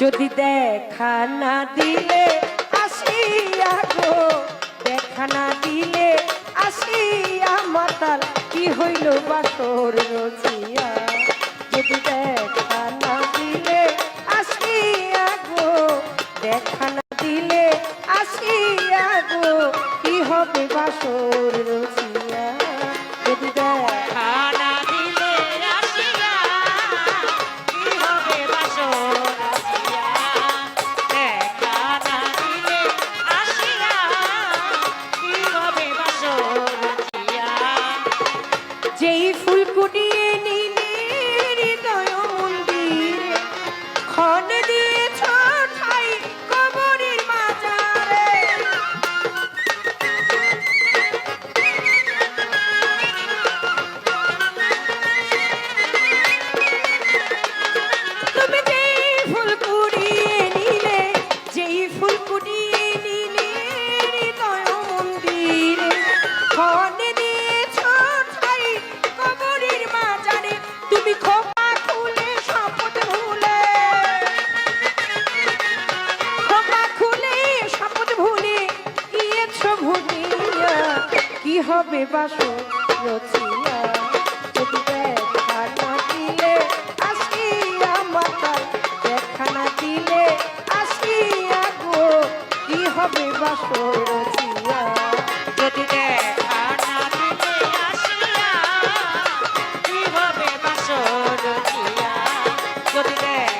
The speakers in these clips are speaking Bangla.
যদি দেখা না দিলে, আসিয়া গো, দেখা না দিলে, আসিয়া মাতাল, কি হইল বা তোর রোজা? গুটিয়ে নিয়ে হবে বাসর রচিয়া। হবে বাসর রচিয়া? যদি দেখা না দিলে আসিয়া, কি হবে বাসর রচিয়া? যদি দেখা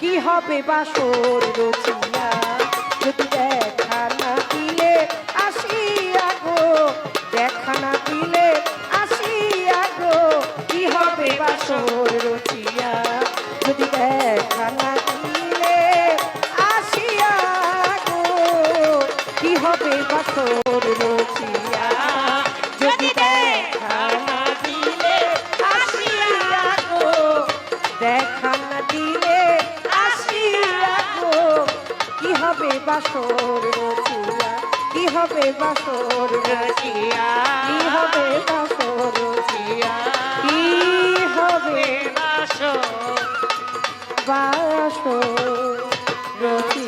কি হবে বাসর রচিয়া? যদি দেখা না দিলে আসিয়া গো, দেখা না দিলে আসিয়া গো, কি হবে বাসর রচিয়া? যদি দেখা না দিলে আসিয়া গো, কি হবে বাসর বাসর রচিয়া, কি হবে বাসর রচিয়া? কি হবে বাসর রচিয়া? কি হবে বাসর? বাসর রচিয়া।